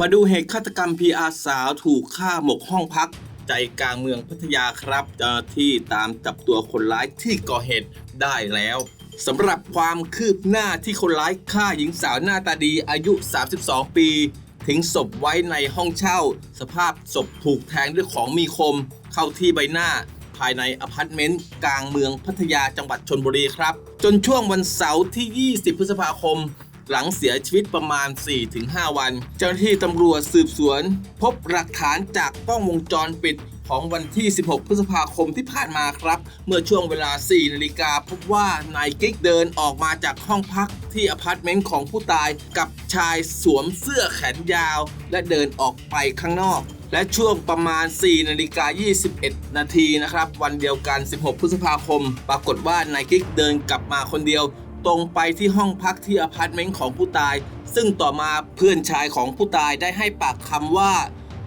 มาดูเหตุฆาตกรรมพีอาสาวถูกฆ่าหมกห้องพัก ใจกลางเมืองพัทยาครับเจ้าหน้าที่ตามจับตัวคนร้ายที่ก่อเหตุได้แล้วสำหรับความคืบหน้าที่คนร้ายฆ่าหญิงสาวหน้าตาดีอายุ 32 ปี ทิ้งศพไว้ในห้องเช่า สภาพศพถูกแทงด้วยของมีคม เข้าที่ใบหน้า ภายในอพาร์ตเมนต์กลางเมืองพัทยาจังหวัดชนบุรีครับ จนช่วงวันเสาร์ที่ 20 พฤษภาคม หลังเสียชีวิตประมาณ 4-5 วัน เจ้าหน้าที่ตำรวจสืบสวน พบหลักฐานจากกล้องวงจรปิดของวันที่ 16 พฤษภาคมที่ผ่านมาครับ เมื่อช่วงเวลา 4 นาฬิกาพบว่านายกิ๊กเดินออกมาจากห้องพักที่อพาร์ตเมนต์ของผู้ตายกับชายสวมเสื้อแขนยาว และเดินออกไปข้างนอก และช่วงประมาณ 4 นาฬิกา 21 นาทีนะครับ วันเดียวกัน 16 พฤษภาคม ปรากฏว่านายกิ๊กเดินกลับมาคนเดียว ตรงไปที่ห้องพักที่อพาร์ตเมนต์ของผู้ตาย ซึ่งต่อมาเพื่อนชายของผู้ตายได้ให้ปากคำว่า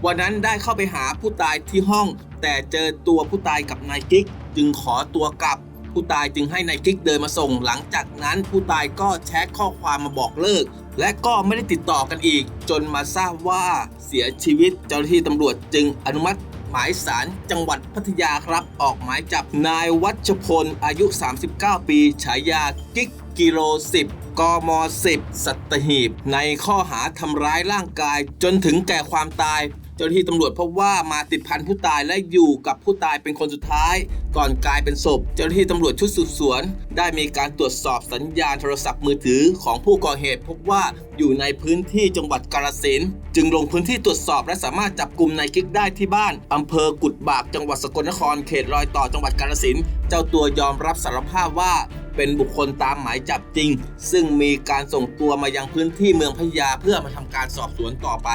วันนั้นได้เข้าไปหาผู้ตายที่ห้อง แต่เจอตัวผู้ตายกับนายกิ๊ก จึงขอตัวกลับ ผู้ตายจึงให้นายกิ๊กเดินมาส่ง หลังจากนั้นผู้ตายก็แชทข้อความมาบอกเลิก และก็ไม่ได้ติดต่อกันอีก จนมาทราบว่าเสียชีวิตเจ้าหน้าที่ตำรวจจึงอนุมัติหมายสารจังหวัดพัทยาครับ ออกหมายจับนายวัชพลอายุ 39 ปี ฉายากิ๊ก กิโล 10 กม 10 สัตหีบ ในข้อหาทำร้ายร่างกาย จนถึงแก่ความตาย เจ้าหน้าที่ตำรวจพบว่ามาติดพันผู้ตายและอยู่กับผู้ตายเป็นคนสุดท้าย ก่อนกลายเป็นศพ เจ้าหน้าที่ตำรวจชุดสืบสวน ได้มีการตรวจสอบสัญญาณโทรศัพท์มือถือของผู้ก่อเหตุพบว่าอยู่ในพื้นที่จังหวัดกาฬสินจึงลงพื้นที่ตรวจสอบและสามารถจับกลุ่มนายกิ๊กได้ที่บ้านอำเภอกุดบากจังหวัดสกลนครเขตรอยต่อจังหวัดกาฬสินเจ้าตัวยอมรับสารภาพว่า เป็นบุคคลตามหมายจับจริง ซึ่งมีการส่งตัวมายังพื้นที่เมืองพะยาเพื่อมาทำการสอบสวนต่อไป